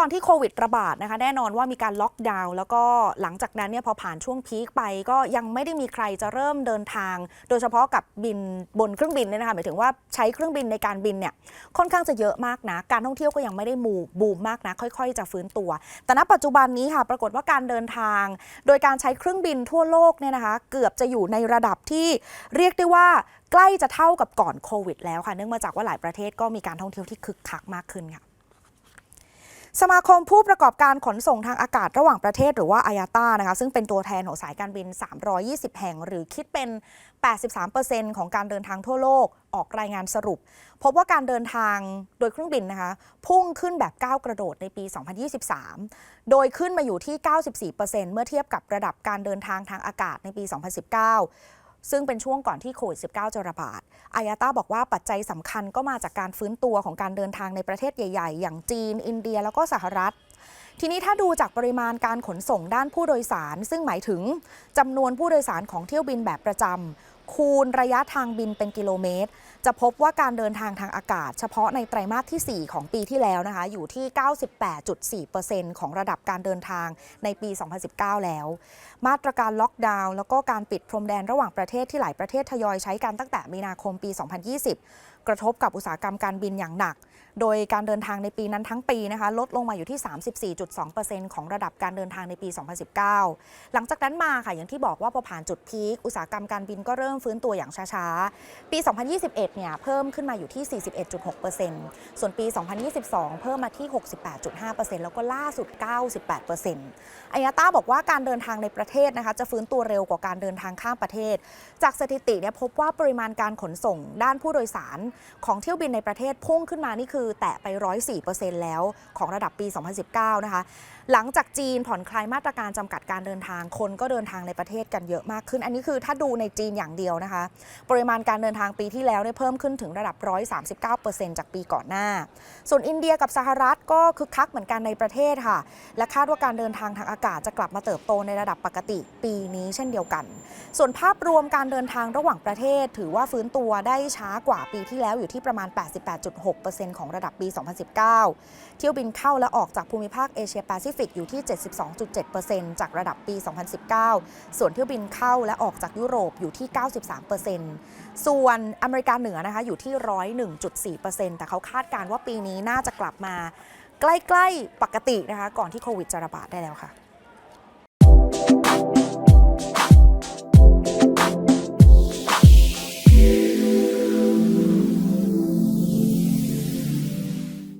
ตอนที่โควิดระบาดนะคะแน่นอนว่ามีการล็อกดาวน์แล้วก็หลังจากนั้นเนี่ยพอผ่านช่วงพีคไปก็ยังไม่ได้มีใครจะเริ่มเดินทาง โดยเฉพาะกับบินบนเครื่องบินเนี่ยนะคะหมายถึงว่าใช้เครื่องบินในการบินเนี่ยค่อนข้างจะเยอะมากนะ การท่องเที่ยวก็ยังไม่ได้มูบูมมากนะค่อย ๆ จะฟื้นตัว แต่ณปัจจุบันนี้ค่ะปรากฏว่าการเดินทาง โดยการใช้เครื่องบินทั่วโลกเนี่ยนะคะเกือบจะอยู่ในระดับที่เรียกได้ว่าใกล้จะเท่ากับก่อนโควิดแล้วค่ะเนื่องมาจากว่าหลายประเทศก็มีการท่องเที่ยวที่คึกคักมากขึ้นค่ะ สมาคมผู้ประกอบการขนส่งทางอากาศระหว่างประเทศหรือว่าอายาตานะคะซึ่งเป็นตัวแทนของสายการบิน 320 แห่ง หรือคิดเป็น 83%ของการเดินทางทั่วโลกออกรายงานสรุป พบว่าการเดินทางโดยเครื่องบินนะคะพุ่งขึ้นแบบก้าวกระโดดในปี 2023 โดยขึ้นมาอยู่ที่ 94%เมื่อเทียบกับระดับการเดินทางทางอากาศในปี 2019 ซึ่งเป็นช่วงก่อนที่โควิด -19 จะระบาด อายาต้าบอกว่าปัจจัยสำคัญก็มาจากการฟื้นตัวของการเดินทางในประเทศใหญ่ ๆ อย่างจีน อินเดีย แล้วก็สหรัฐ ทีนี้ถ้าดูจากปริมาณการขนส่งด้านผู้โดยสาร ซึ่งหมายถึงจำนวนผู้โดยสารของเที่ยวบินแบบประจำ คูณระยะทางบินเป็นกิโลเมตร จะพบว่าการเดินทางทางอากาศ เฉพาะในไตรมาสที่ 4 ของปีที่แล้วนะคะ อยู่ที่ 98.4%ของระดับการเดินทางในปี 2019 แล้ว มาตรการล็อกดาวน์แล้วก็การปิดพรมแดนระหว่างประเทศที่หลายประเทศทยอยใช้กันตั้งแต่มีนาคมปี 2020กระทบกับอุตสาหกรรมการบินอย่างหนัก โดยการเดินทางในปีนั้นทั้งปีนะคะลดลงมาอยู่ที่ 34.2%ของระดับการเดินทางในปี 2019 หลังจากนั้นมาค่ะอย่างที่บอกว่าพอผ่านจุดพีคอุตสาหกรรมการบินก็เริ่มฟื้นตัวอย่างช้าๆ ปี 2021 เนี่ยเพิ่มขึ้นมาอยู่ที่ 41.6%ส่วนปี 2022 เพิ่มมาที่ 68.5%แล้วก็ล่าสุด 98%อายาต้าบอกว่าการเดินทางในประเทศนะคะจะฟื้นตัวเร็วกว่าการเดินทางข้ามประเทศ จากสถิติเนี่ยพบว่าปริมาณการขนส่งด้านผู้โดยสารของเที่ยวบินในประเทศพุ่งขึ้นมานี่คือแตะไป 104%แล้วของระดับปี 2019 นะคะ หลังจากจีนผ่อนคลายมาตรการจำกัดการเดินทาง คนก็เดินทางในประเทศกันเยอะมากขึ้น อันนี้คือถ้าดูในจีนอย่างเดียวนะคะ ปริมาณการเดินทางปีที่แล้วเนี่ยเพิ่มขึ้นถึงระดับ 139%จากปีก่อนหน้า ส่วนอินเดียกับสหรัฐก็คึกคักเหมือนกันในประเทศค่ะ และคาดว่าการเดินทางทางอากาศจะกลับมาเติบโตในระดับปกติปีนี้เช่นเดียวกัน ส่วนภาพรวมการเดินทางระหว่างประเทศ ถือว่าฟื้นตัวได้ช้ากว่าปีที่ที่แล้วอยู่ที่ประมาณ 88.6%ของระดับปี 2019 เที่ยวบินเข้าและออกจากภูมิภาคเอเชียแปซิฟิกอยู่ที่ 72.7%จากระดับปี 2019 ส่วนเที่ยวบินเข้าและออกจากยุโรปอยู่ที่ 93%ส่วนอเมริกาเหนือนะคะอยู่ที่ 101.4%แต่เขาคาดการณ์ว่าปีนี้น่าจะกลับมาใกล้ ๆ ปกตินะคะ ก่อนที่โควิดจะระบาดได้แล้วค่ะ